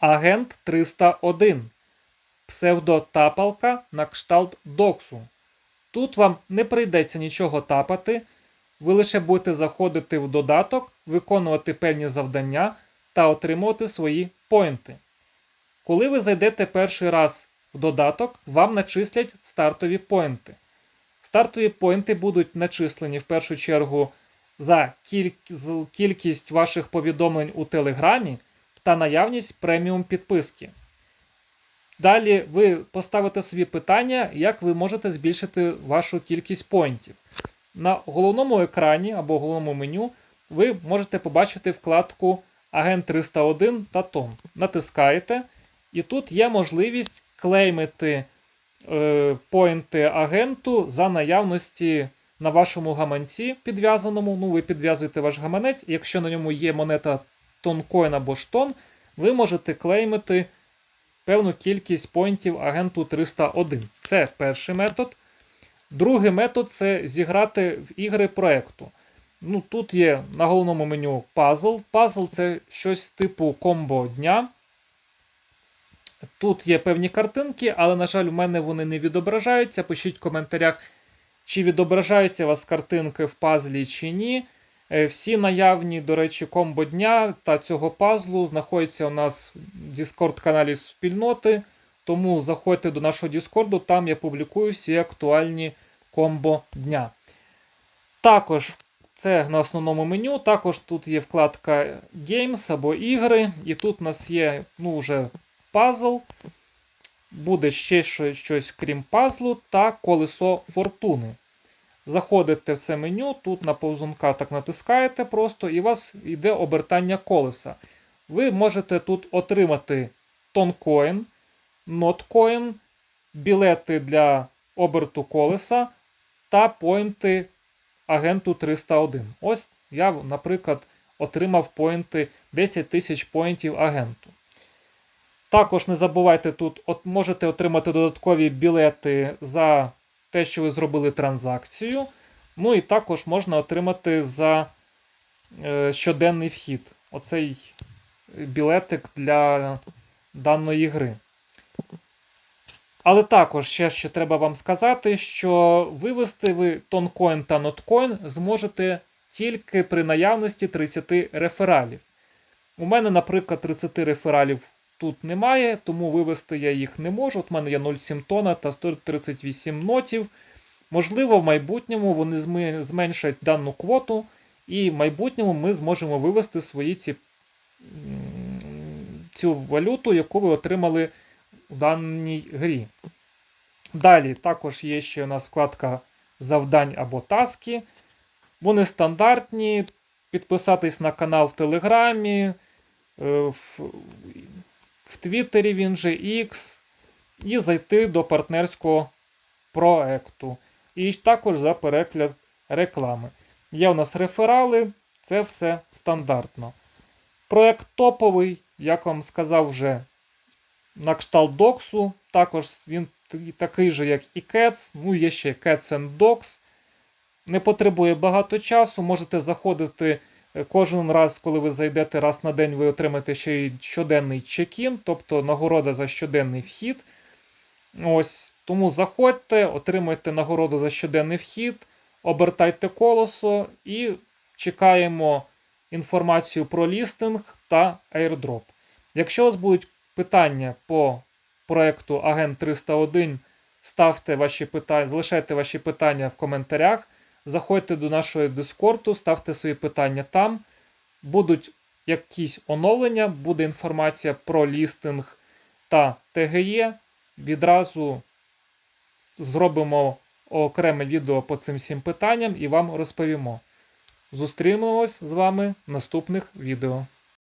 Агент 301. Псевдотапалка на кшталт доксу. Тут вам не прийдеться нічого тапати, ви лише будете заходити в додаток, виконувати певні завдання та отримувати свої поінти. Коли ви зайдете перший раз в додаток, вам начислять стартові поінти. Стартові поінти будуть начислені в першу чергу за кіль... кількість ваших повідомлень у Телеграмі та наявність преміум підписки. Далі ви поставите собі питання, як ви можете збільшити вашу кількість поінтів. На головному екрані або головному меню ви можете побачити вкладку Агент 301 та ТОН. Натискаєте, і тут є можливість клеймити е, поінти агенту за наявності на вашому гаманці підв'язаному. Ну, ви підв'язуєте ваш гаманець, якщо на ньому є монета тонкоін або штон, ви можете клеймити певну кількість поінтів агенту 301. Це перший метод. Другий метод це зіграти в ігри проекту. Ну, тут є на головному меню пазл. Пазл це щось типу комбо дня. Тут є певні картинки, але, на жаль, у мене вони не відображаються. Пишіть в коментарях, чи відображаються у вас картинки в пазлі чи ні. Е, Всі наявні, до речі, комбо дня та цього пазлу знаходяться у нас в Discord каналі спільноти. Тому заходьте до нашого Discord, там я публікую всі актуальні комбо дня. Також це на основному меню. Також тут є вкладка Games або ігри, і тут у нас є ну, вже пазл. Буде ще щось, щось крім пазлу та колесо фортуни. Заходите в це меню, тут на повзунка так натискаєте просто, і у вас йде обертання колеса. Ви можете тут отримати тонкоін, ноткоін, білети для оберту колеса та поінти агенту 301. Ось я, наприклад, отримав поінти 10 тисяч поінтів агенту. Також не забувайте тут, от можете отримати додаткові білети за те, що ви зробили транзакцію. Ну і також можна отримати за е, щоденний вхід. Оцей білетик для даної гри. Але також ще що треба вам сказати, що вивести ви тонкоін та ноткоін зможете тільки при наявності 30 рефералів. У мене, наприклад, 30 рефералів тут немає, тому вивести я їх не можу. От у мене є 0,7 тона та 138 нотів. Можливо, в майбутньому вони зменшать дану квоту, і в майбутньому ми зможемо вивести свої ці, цю валюту, яку ви отримали у даній грі. Далі також є ще у нас вкладка завдань або таски. Вони стандартні. Підписатись на канал в Телеграмі, е, в, Твіттері він же X, і зайти до партнерського проекту. І також за перегляд реклами. Є у нас реферали, це все стандартно. Проект топовий, як вам сказав вже на кшталт доксу. Також він такий же, як і Cats. Ну, є ще Cats and Dogs. Не потребує багато часу. Можете заходити кожен раз, коли ви зайдете раз на день, ви отримаєте ще й щоденний чекін, тобто нагорода за щоденний вхід. Ось. Тому заходьте, отримуйте нагороду за щоденний вхід, обертайте колесо і чекаємо інформацію про лістинг та airdrop. Якщо у вас будуть питання по проекту Агент 301, ставте ваші питання, залишайте ваші питання в коментарях. Заходьте до нашого дискорду, ставте свої питання там. Будуть якісь оновлення, буде інформація про лістинг та ТГЄ. Відразу зробимо окреме відео по цим всім питанням і вам розповімо. Зустрінемось з вами в наступних відео.